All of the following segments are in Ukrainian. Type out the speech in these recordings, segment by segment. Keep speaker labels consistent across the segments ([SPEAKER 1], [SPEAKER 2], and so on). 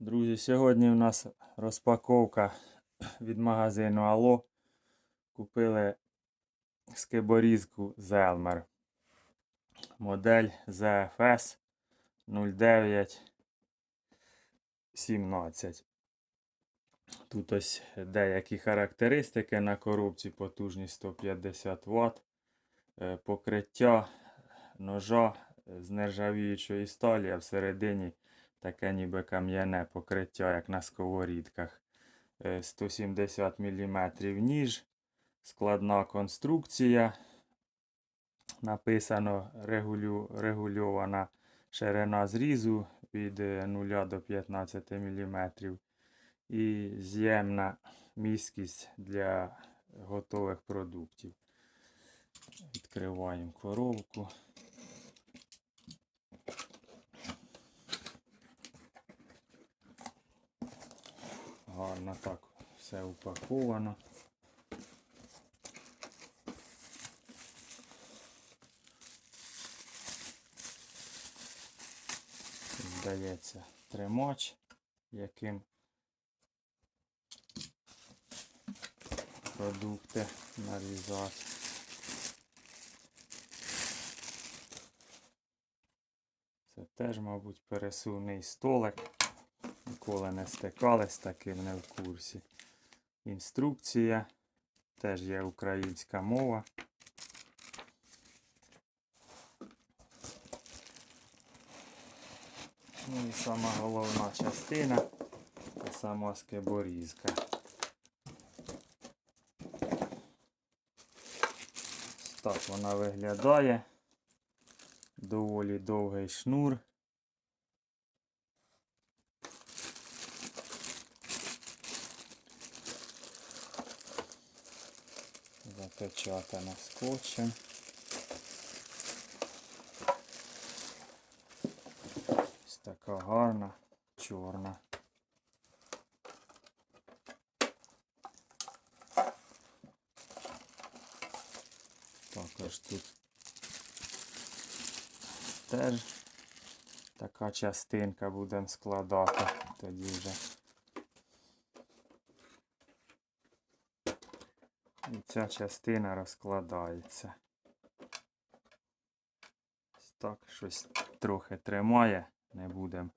[SPEAKER 1] Друзі, сьогодні у нас розпаковка від магазину Ало. Купили скиборізку Zelmer. Модель ZFS 0917. Тут ось деякі характеристики на коробці, потужність 150 Вт, е, покриття ножа з нержавіючої сталі, а всередині таке ніби кам'яне покриття, як на сковорідках. Е, 170 мм ніж, складна конструкція. Написано регулю, регульована ширина зрізу від е, 0 до 15 мм. І з'ємна міськість для готових продуктів. Відкриваємо коробку. Гарно так все упаковано. Здається, тримач, яким продукти нарізати. Це теж, мабуть, пересувний столик. Ніколи не стикались з таким не в курсі. Інструкція. Теж є українська мова. Ну і сама головна частина це сама скиборізка. Ось Так вона виглядає. Доволі довгий шнур. Запечатана скотчем. Ось така гарна, чорна. Також тут теж така частинка будемо складати тоді вже. І ця частина розкладається. Так щось трохи тримає, не будемо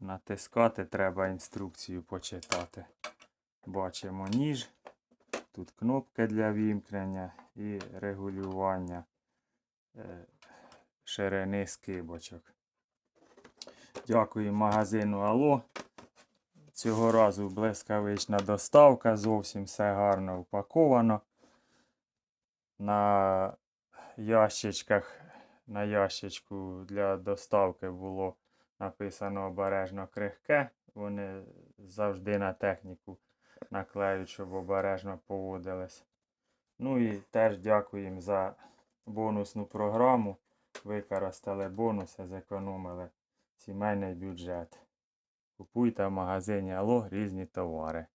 [SPEAKER 1] натискати, треба інструкцію почитати. Бачимо ніж, тут кнопки для вімкнення і регулювання е, ширини скибочок. Дякую магазину Ало. Цього разу блискавична доставка, зовсім все гарно упаковано. На ящичках, на ящичку для доставки було написано обережно крихке. Вони завжди на техніку наклеють, щоб обережно поводились. Ну і теж дякуємо за бонусну програму. Використали бонуси, зекономили сімейний бюджет. Купуйте в магазині Ало різні товари.